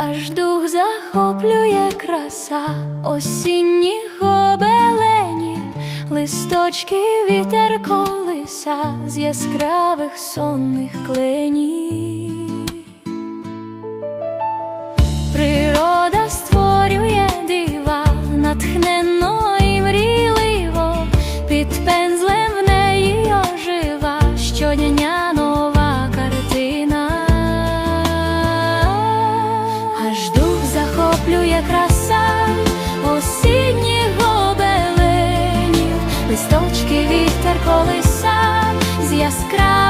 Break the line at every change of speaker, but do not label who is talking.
аж дух захоплює краса осінніх обеленів, листочки вітер колиса з яскравих сонних кленів. Природа створює дива натхненно і мрійливо, під захоплює краса осінніх гобеленів, листочки вітер колиса з яскравих